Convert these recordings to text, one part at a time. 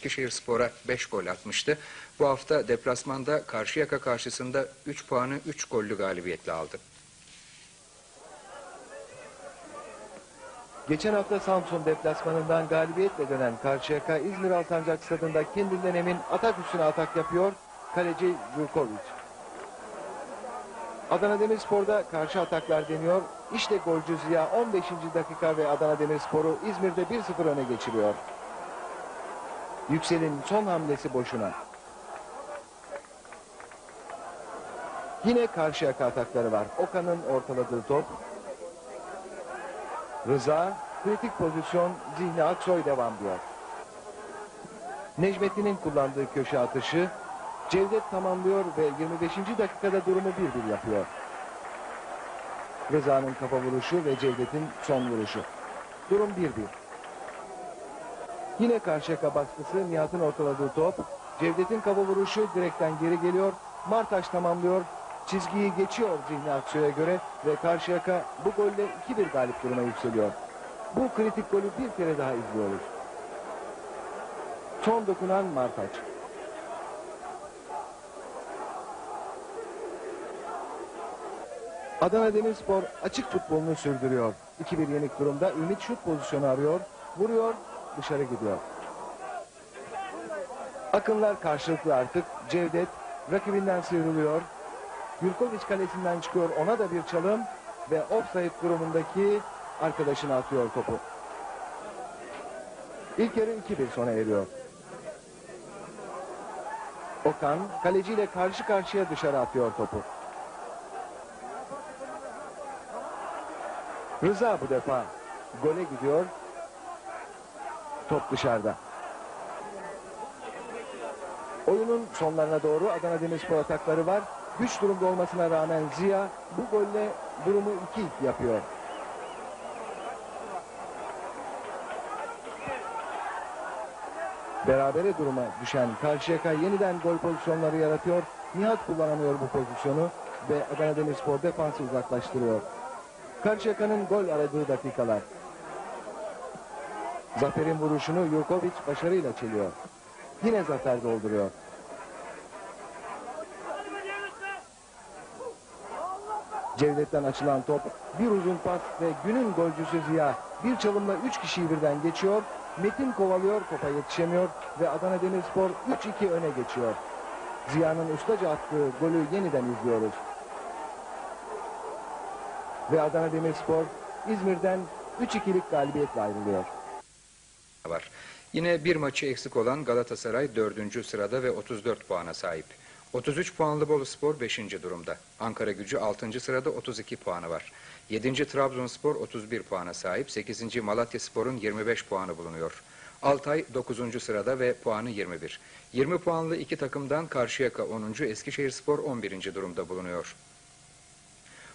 Eskişehir Spor'a 5 gol atmıştı. Bu hafta deplasmanda Karşıyaka karşısında 3 puanı 3 gollü galibiyetle aldı. Geçen hafta Samsun deplasmanından galibiyetle dönen Karşıyaka İzmir Alsancak stadında kendinden emin atak üstüne atak yapıyor. Kaleci Jurkovic. Adana Demirspor'da karşı ataklar deniyor. İşte golcü Ziya 15. dakika ve Adana Demirspor'u İzmir'de 1-0 öne geçiriyor. Yüksel'in son hamlesi boşuna. Yine Karşıyaka atakları var. Okan'ın ortaladığı top. Rıza, kritik pozisyon, Zihni Aksoy devam diyor. Necmettin'in kullandığı köşe atışı, Cevdet tamamlıyor ve 25. dakikada durumu 1-1 yapıyor. Rıza'nın kafa vuruşu ve Cevdet'in son vuruşu. Durum 1-1. Yine Karşıyaka baskısı, Nihat'ın ortaladığı top, Cevdet'in kafa vuruşu direkten geri geliyor, Martaş tamamlıyor, çizgiyi geçiyor Zihni Aksoy'a göre ve Karşıyaka bu golle 2-1 galip duruma yükseliyor. Bu kritik golü bir kere daha izliyoruz. Son dokunan Martaç. Adana Demirspor açık futbolunu sürdürüyor. 2-1 yenik durumda Ümit şut pozisyonu arıyor. Vuruyor, dışarı gidiyor. Akınlar karşılıklı artık. Cevdet rakibinden sıyrılıyor. Yurkovic kalesinden çıkıyor. Ona da bir çalım ve offside durumundaki arkadaşına atıyor topu. İlk yarı 2-1 sona eriyor. Okan kaleciyle karşı karşıya dışarı atıyor topu. Rıza bu defa gole gidiyor. Top dışarıda. Oyunun sonlarına doğru Adana Demirspor atakları var. Güç durumda olmasına rağmen Ziya bu golle durumu 2-2 yapıyor. Berabere duruma düşen Karşıyaka yeniden gol pozisyonları yaratıyor. Nihat kullanamıyor bu pozisyonu ve Adana Demirspor defansı uzaklaştırıyor. Karşıyaka'nın gol aradığı dakikalar. Zafer'in vuruşunu Jurkovic başarıyla çeliyor. Yine Zafer dolduruyor. Cevdet'ten açılan top, bir uzun pas ve günün golcüsü Ziya bir çalımla üç kişiyi birden geçiyor. Metin kovalıyor, topa yetişemiyor ve Adana Demirspor 3-2 öne geçiyor. Ziya'nın ustaca attığı golü yeniden izliyoruz. Ve Adana Demirspor İzmir'den 3-2'lik galibiyetle ayrılıyor. Var. Yine bir maçı eksik olan Galatasaray 4. sırada ve 34 puana sahip. 33 puanlı Boluspor 5. durumda. Ankara gücü 6. sırada 32 puanı var. 7. Trabzonspor 31 puana sahip. 8. Malatya Spor'un 25 puanı bulunuyor. Altay 9. sırada ve puanı 21. 20 puanlı iki takımdan Karşıyaka 10. Eskişehirspor 11. durumda bulunuyor.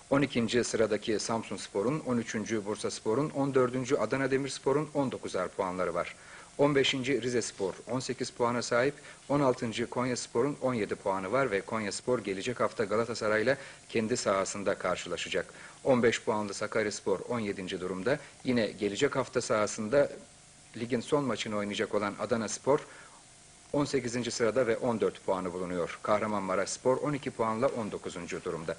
12. sıradaki Samsun Spor'un, 13. Bursa Spor'un, 14. Adana Demirspor'un 19'ar puanları var. 15. Rize Spor 18 puana sahip, 16. Konya Spor'un 17 puanı var ve Konya Spor gelecek hafta Galatasaray'la kendi sahasında karşılaşacak. 15 puanlı Sakaryaspor 17. durumda. Yine gelecek hafta sahasında ligin son maçını oynayacak olan Adana Spor 18. sırada ve 14 puanı bulunuyor. Kahramanmaraş Spor 12 puanla 19. durumda.